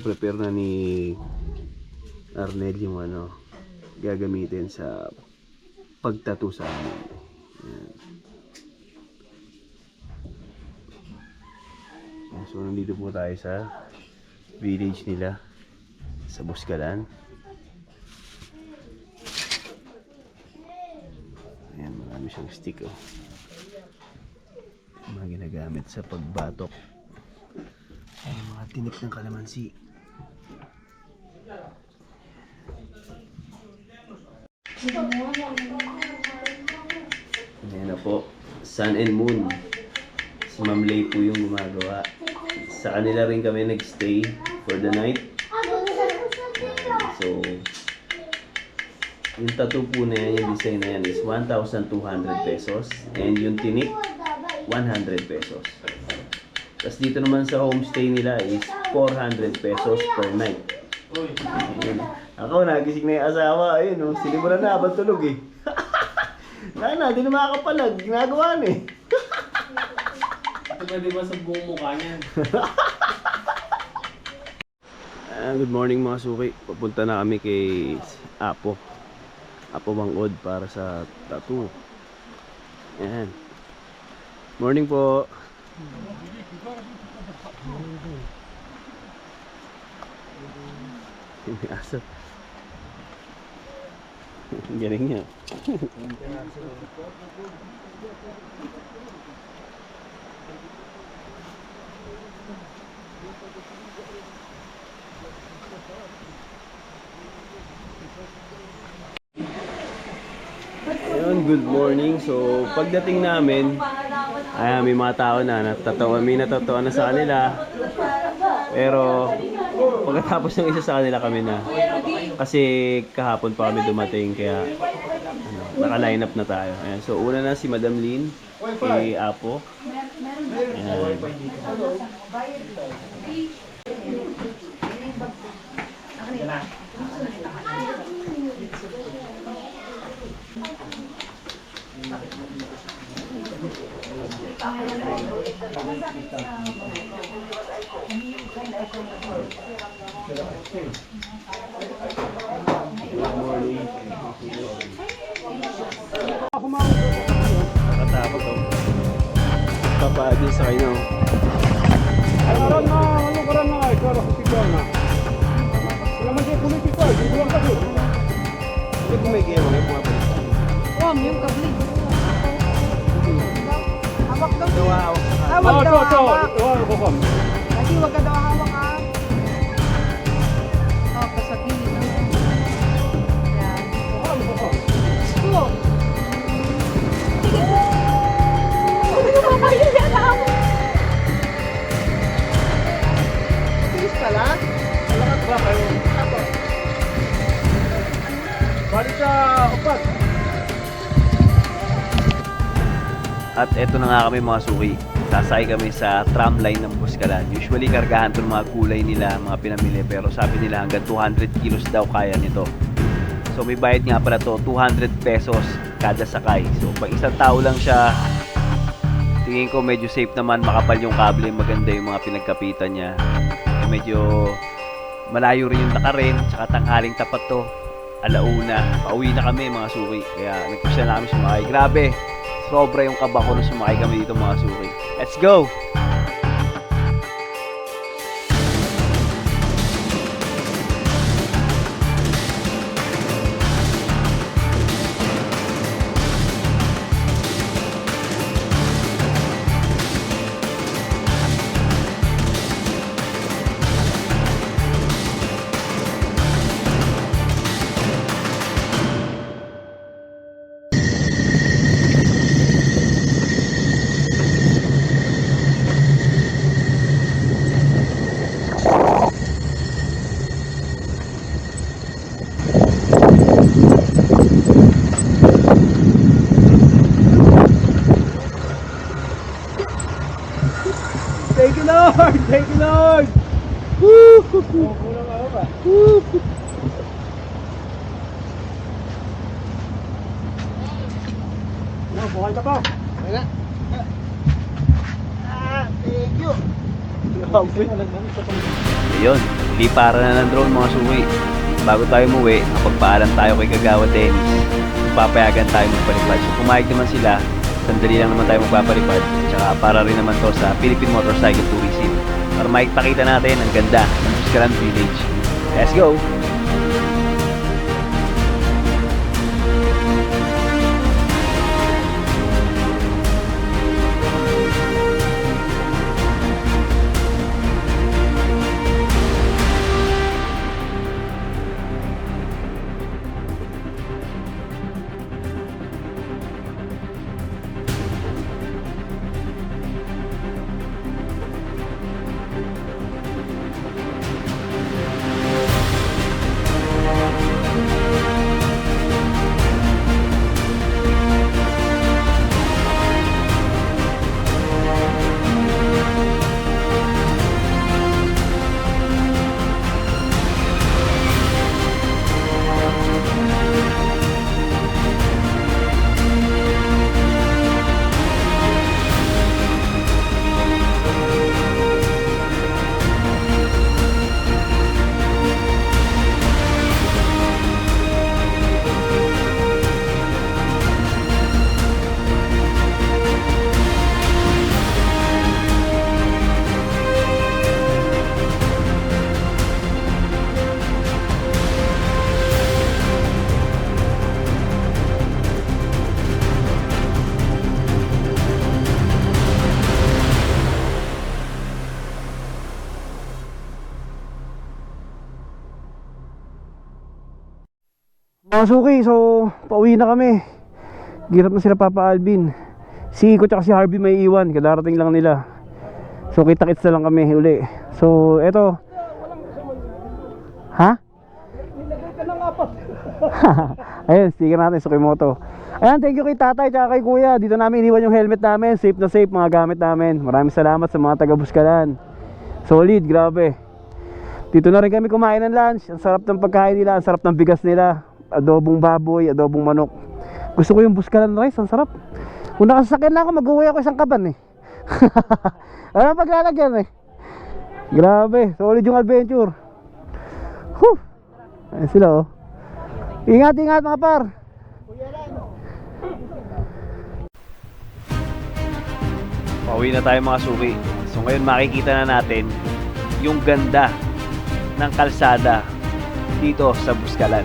ni-prepare na ni Arnel yung ano, gagamitin sa pagtato sa amin. Yan. Yan, So, nandito po tayo sa village nila sa Buskalan. Ayan, marami siyang stick oh. Mga ginagamit sa pagbatok. Ayan, mga tinik ng kalamansi. Ayan na po. Sun and Moon. Si Ma'am Lay po yung gumagawa. Sa kanila rin kami nagstay for the night. So, yung tattoo po na yan, yung design na yan is 1,200 pesos. And yung tinik, 100 pesos. Tapos dito naman sa homestay nila is 400 pesos per night. Ako, nagising na yung asawa. Ayun, oh, sinimulan na habang tulog eh. Nana, di na makakapalag. Ginagawa na eh. Pwede ba sa buong mukha niyan? Ah, good morning mga suki. Papunta na kami kay Apo. Apo Bangod para sa tattoo. Yan. Morning po. May aso. Galing niya. Ayun, good morning. So, pagdating namin, ay may mga tao na natatawa, may natatawa na sa kanila. Pero, pagkatapos ng isa sa kanila kami na. Kasi kahapon pa kami dumating, kaya ano, naka-line up na tayo. Ayan, so, una na si Madam Lynn, si Apo. Ayan. Nakatakot ako. Papaagin sa kanya. oh. Alam na, ano ka na, ikaw ako sigaw na. Wala man siya political, hindi lang kasi. Hindi kung may kaya mga pumapalik. Om, yung kabli. Hawak daw. Hawak sa Ah, Hawak daw, ito, ito, hawak. ito, ako kam. Lagi wag ka daw hawak ha. Pala. Malakas ba kayo? Balik sa upat. At eto na nga kami mga suki. Sasakay kami sa tram line ng Buskalan. Usually kargahan to mga kulay nila, mga pinamili. Pero sabi nila hanggang 200 kilos daw kaya nito. So may bayad nga pala to, 200 pesos kada sakay. So pag isang tao lang siya, tingin ko medyo safe naman, makapal yung kable, maganda yung mga pinagkapitan niya. Medyo malayo rin yung nakarin, tsaka tanghaling tapat to. Alauna, pauwi na kami mga suki. Kaya nagpusya na kami sumakay. Grabe, sobra yung kaba ko nung sumakay kami dito mga suki. Let's go! Buhay ka pa? Ah, thank you! Ayun, liparan na ng drone mga suwi. Bago tayo umuwi, napagpaalam tayo kay Kagawa Dennis. Papayagan tayo magpalipad. So pumayag naman sila, sandali lang naman tayo magpapalipad. Tsaka para rin naman to sa Philippine Motorcycle Tourism. Para makikita natin ang ganda ng Buscaran Village. Let's go! Mga suki, so pauwi na kami. Girap na sila Papa Alvin. Si Iko tsaka si Harvey may iwan, kadarating lang nila. So kita-kits na lang kami uli. So eto. Ha? Ayun, sticker natin Sukimoto. Ayan, thank you kay tatay tsaka kay kuya. Dito namin iniwan yung helmet namin. Safe na safe mga gamit namin. Maraming salamat sa mga taga Buskalan. Solid, grabe. Dito na rin kami kumain ng lunch. Ang sarap ng pagkain nila, ang sarap ng bigas nila. Adobong baboy, adobong manok. Gusto ko yung buskalan rice, ang sarap. Kung nakasakyan na ako, mag-uwi ako isang kaban eh. ano paglalagyan eh. Grabe, solid yung adventure. Whew. Ayan sila oh. Ingat, ingat mga par. Pauwi na tayo mga suki. So ngayon makikita na natin yung ganda ng kalsada dito sa Buscalan.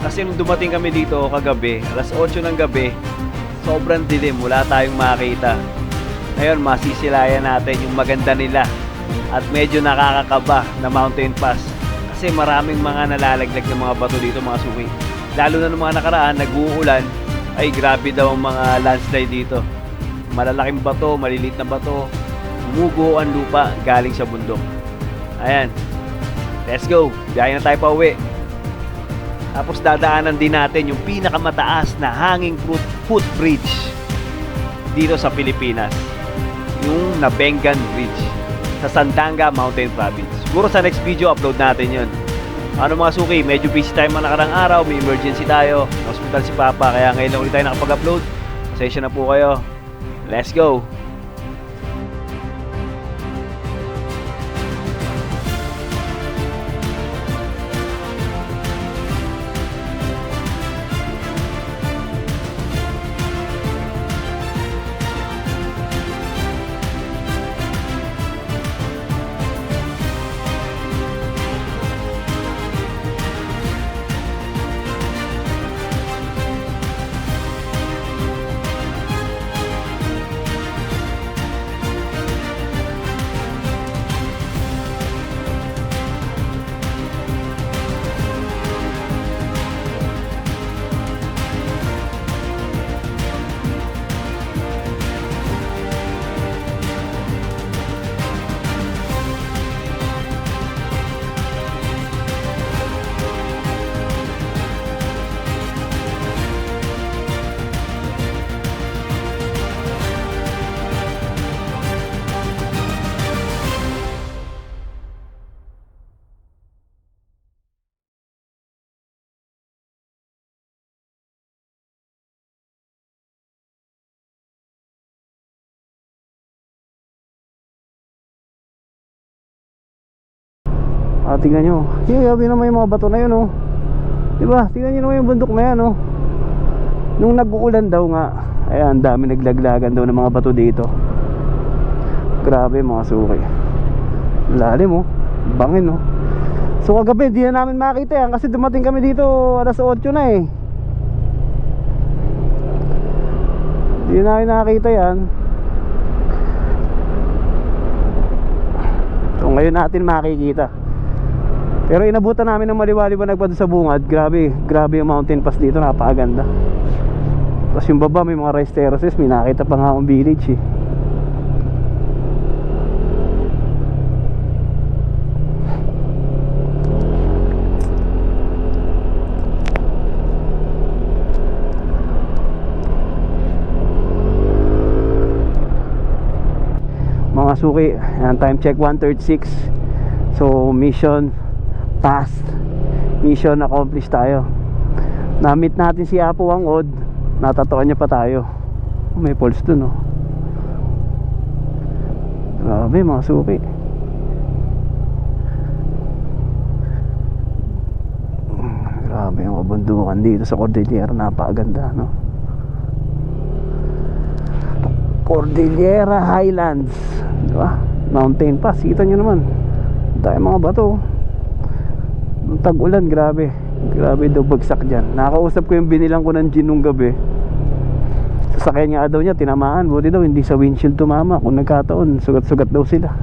Kasi nung dumating kami dito kagabi, alas 8 ng gabi, sobrang dilim, wala tayong makita. Ngayon masisilayan natin yung maganda nila at medyo nakakakaba na mountain pass kasi maraming mga nalalaglag na mga bato dito mga suki. Lalo na nung mga nakaraan, nag-uulan, ay grabe daw ang mga landslide dito malalaking bato, maliliit na bato, umugo ang lupa galing sa bundok. Ayan. Let's go. Biyahe na tayo pa uwi. Tapos dadaanan din natin yung pinakamataas na hanging foot, footbridge dito sa Pilipinas. Yung Nabengan Bridge sa Sandanga Mountain Province. Siguro sa next video upload natin yun. Ano mga suki, medyo busy tayo mga nakarang araw, may emergency tayo, hospital si Papa, kaya ngayon lang ulit tayo nakapag-upload. Pasensya na po kayo. Let's go! Ah, tingnan nyo. Yung gabi naman yung mga bato na yun, oh. Diba? Tingnan nyo naman yung bundok na yan, oh. Nung nag-uulan daw nga, ayan, dami naglaglagan daw ng mga bato dito. Grabe mga suki. Lalim, oh. Bangin, oh. So kagabi, di na namin makita yan kasi dumating kami dito alas 8 na eh. Di na namin nakita yan. So ngayon natin makikita. Pero inabutan namin ng maliwaliwanag pa sa bungad. Grabe, grabe yung mountain pass dito, napakaganda. Tapos yung baba may mga rice terraces, may nakita pa nga akong village eh. mga suki time check 136 so mission passed mission accomplished tayo. Na-meet natin si Apo Wangod natatuan niya pa tayo. Oh, may pulse dun oh. Grabe mga suki. Grabe yung kabundukan dito sa Cordillera. Napakaganda no? Cordillera Highlands. Di ba? Mountain Pass. Kita nyo naman. Dahil mga bato Nung tag-ulan grabe. Grabe daw bagsak dyan. Nakakausap ko yung binilang ko ng gin nung gabi. Sasakyan nga daw niya tinamaan. Buti daw hindi sa windshield tumama. Kung nagkataon sugat-sugat daw sila.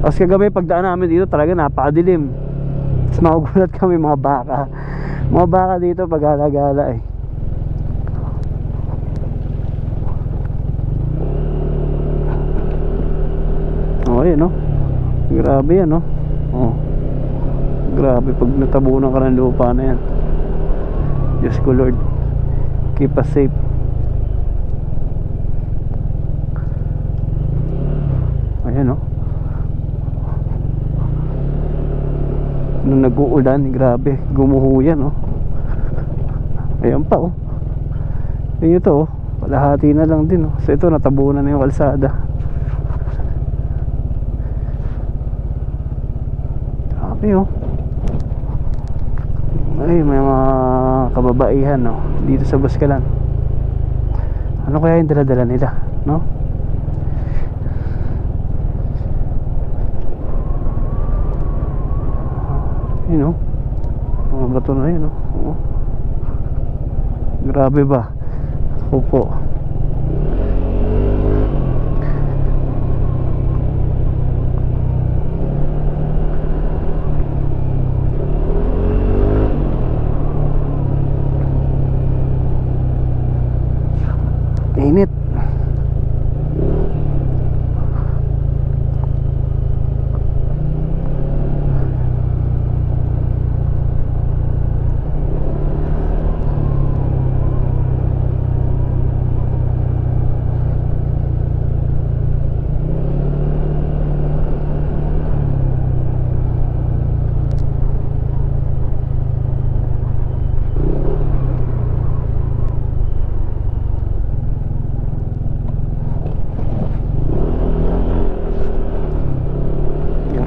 Tapos kagabi pagdaan namin dito talaga napakadilim. Tapos kami mga baka. Mga baka dito pag gala eh Oh, yun no Grabe yan no Oh Grabe pag natabunan ka ng lupa na yan Diyos ko Lord Keep us safe Ayan no nung nag-uulan, grabe, gumuho yan, oh. Ayan pa, oh. Ayan ito, oh. Palahati na lang din, oh. So ito, natabunan na yung kalsada. Grabe, oh. Ay, may mga kababaihan, no. Dito sa Baskalan. Ano kaya yung dala-dala nila, no? Yun oh. Mga bato na yun oh. Oo. Grabe ba? Opo. Init.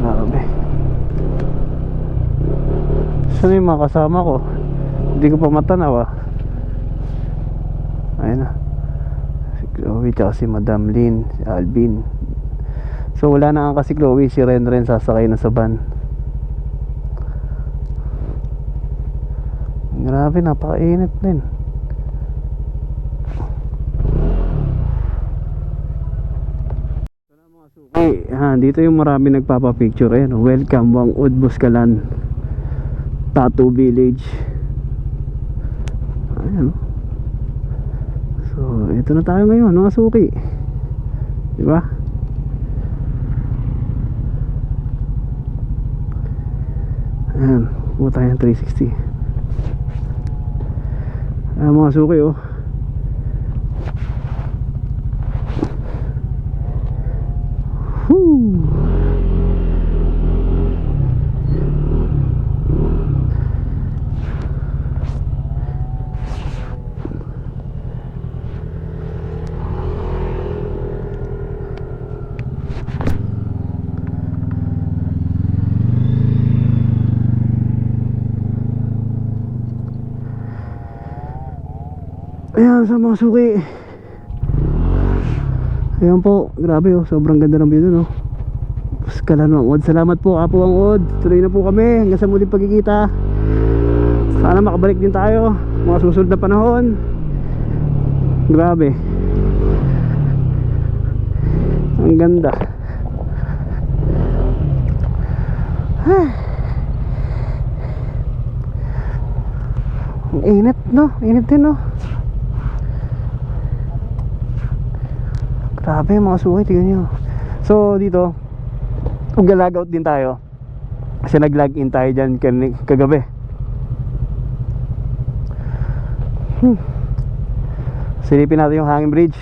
Grabe. Saan yung mga kasama ko? Hindi ko pa matanaw ah. Ayun na. Si Chloe tsaka si Madam Lynn, si Alvin. So wala na nga kasi Chloe, si Ren Ren sasakay na sa van. Grabe, napakainit din. Okay, ha, dito yung marami nagpapapicture Ayan, welcome Wangud Buskalan Tattoo Village. Ayan. So, ito na tayo ngayon mga suki. Di ba? Ayan, puta yan 360 Ayan mga suki oh Ayan sa mga suki. Ayan po, grabe oh, sobrang ganda ng view dun oh. Puskalan ng. Salamat po, Apo ang Od. Tuloy na po kami hanggang sa muling pagkikita. Sana makabalik din tayo mga susunod na panahon. Grabe. Ang ganda. Ang init no, init din no. Grabe mga suki, tingnan nyo. So dito, mag-log out din tayo. Kasi nag-log in tayo dyan kagabi. Hmm. Silipin natin yung hanging bridge.